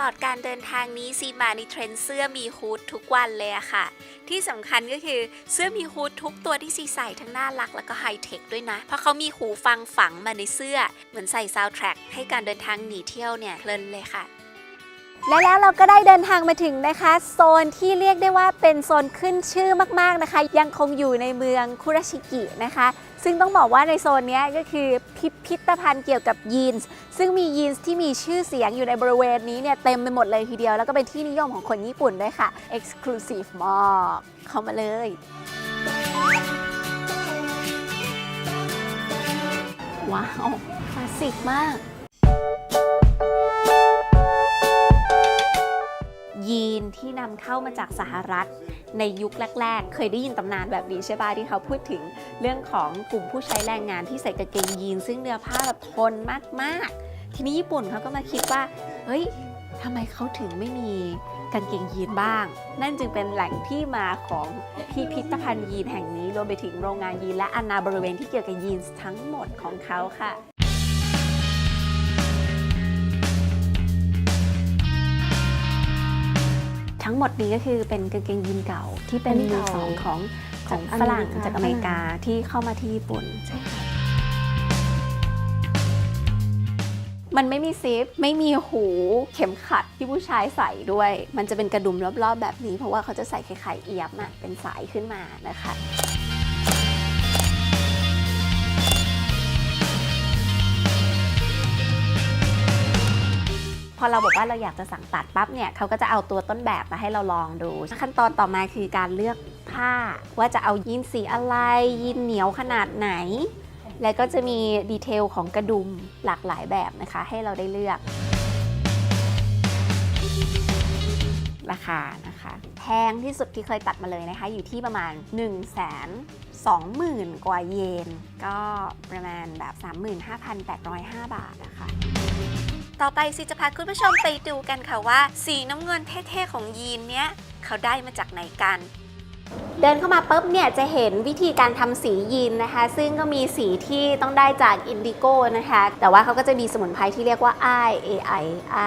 ลอดการเดินทางนี้ซีมาในเทรนเสื้อมีฮูดทุกวันเลยอะค่ะ ที่สำคัญก็คือเสื้อมีฮูดทุกตัวที่ซีใส่ทั้งน่ารักแล้วก็ไฮเทคด้วยนะ เพราะเขามีหูฟังฝังมาในเสื้อ เหมือนใส่ซาวด์แทร็กให้การเดินทางหนีเที่ยวเนี่ยเพลินเลยค่ะ และแล้วเราก็ได้เดินทางมาถึงนะคะ โซนที่เรียกได้ว่าเป็นโซนขึ้นชื่อมากๆนะคะ ยังคงอยู่ในเมืองคุราชิกินะคะ ซึ่งต้องบอกว่าในโซนนี้ก็คือพิพิธภัณฑ์เกี่ยวกับยีนส์ซึ่งมียีนส์ที่มีชื่อเสียงอยู่ในบริเวณนี้เนี่ยเต็มไปหมดเลยทีเดียว แล้วก็เป็นที่นิยมของคนญี่ปุ่นด้วยค่ะ Exclusive มากเข้ามาเลยว้าวคลาสสิกมาก ที่นำเข้ามาจากสหรัฐ ในยุคแรก ๆ เคยได้ยินตำนานแบบนี้ใช่ป่ะที่เขาพูดถึงเรื่องของกลุ่มผู้ใช้แรงงานที่ใส่กางเกงยีน ซึ่งเนื้อผ้าแบบทนมากๆ ทีนี้ญี่ปุ่นเขาก็มาคิดว่าเฮ้ยทำไมเขาถึงไม่มีกางเกงยีนบ้าง นั่นจึงเป็นแหล่งที่มาของพิพิธภัณฑ์ยีนแห่งนี้รวมไปถึงโรงงานยีนและอาณาบริเวณที่เกี่ยวกับยีนทั้งหมดของเขาค่ะ หมดนี้ก็คือเป็นกางเกงยีนเก่าที่เป็นอันนี้มือเก่าสองของของจากฝรั่งอเมริกาจากอเมริกาที่เข้ามาที่ญี่ปุ่นใช่ค่ะมันไม่มีซิปไม่มีหูเข็มขัดที่ผู้ชายใส่ด้วย มันจะเป็นกระดุมรอบๆแบบนี้ เพราะว่าเขาจะใส่ไข่เอียบอะเป็นสายขึ้นมานะคะ อเราบอกว่าเราอยากจะสั่งตัดปั๊บเนี่ยเขาก็จะเอาตัวต้นแบบมาให้เราลองดู ขั้นตอนต่อมาคือการเลือกผ้า ว่าจะเอายีนสีอะไร ยีนเหนียวขนาดไหน แล้วก็จะมีดีเทลของกระดุมหลากหลายแบบนะคะ ให้เราได้เลือก ราคานะคะแพงที่สุดที่เคยตัดมาเลยนะคะ อยู่ที่ประมาณ1 2 0 0 0 0 กว่าเยน ก็ประมาณแบบ 35,805 บาทนะคะ ต่อไปซีจะพาคุณผู้ชมไปดูกันค่ะว่า สีน้ำเงินเท่ๆของยีนเนี้ยเขาได้มาจากไหนกัน เดินเข้ามาปุ๊บเนี่ยจะเห็นวิธีการทำสียีนนะคะ ซึ่งก็มีสีที่ต้องได้จากอินดิโก้นะคะ แต่ว่าเขาก็จะมีสมุนไพรที่เรียกว่า I A I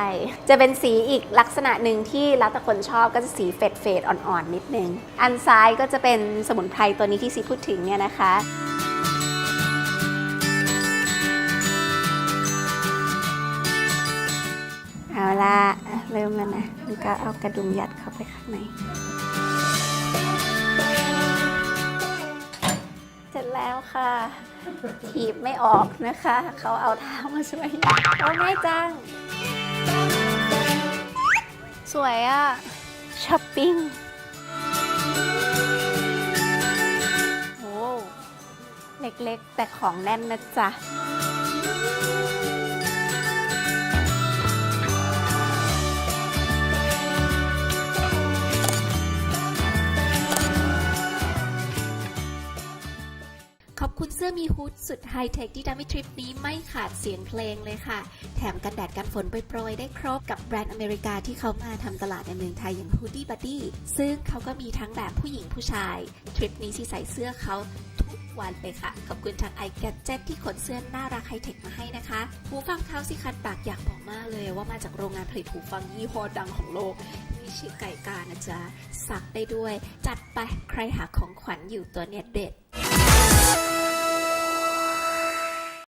I จะเป็นสีอีกลักษณะหนึ่งที่แล้วแต่คนชอบก็จะสีเฟดเฟดอ่อนๆนิดนึง อันซ้ายก็จะเป็นสมุนไพรตัวนี้ที่ซีพูดถึงเนี่ยนะคะ ริ่มแล้วนะแล้วก็เอากระดุมยัดเข้าไปข้างใน เสร็จแล้วค่ะ ถีบไม่ออกนะคะ เขาเอาเท้ามาช่วยเอาง่ายจัง สวยอะ่ะช้อปปิ้งโอ้เล็กๆ แต่ของแน่นนะจ๊ะ สื้อมีฮูดสุดไฮเทคที่ทำให้ทริปนี้ไม่ขาดเสียงเพลงเลยค่ะ แถมกันแดดกันฝนโปรยได้ครบกับแบรนด์อเมริกาที่เขามาทำตลาดในเมืองไทยอย่าง Hoodie Buddy ซึ่งเขาก็มีทั้งแบบผู้หญิงผู้ชาย ทริปนี้ที่ใส่เสื้อเขาทุกวันเลยค่ะ ขอบคุณทาง i g a d g e t ที่ขนเสื้อน่ารักไฮเทคมาให้นะคะหูฟังเท้าสิคันปากอยากบอกมากเลยว่ามาจากโรงงานผลิตหูฟังยี่ห้อดังของโลกมีชื่อไก่กานะจ๊ะสักได้ด้วย จัดไปใครหาของขวัญอยู่ตัวเนี้ยเด็ด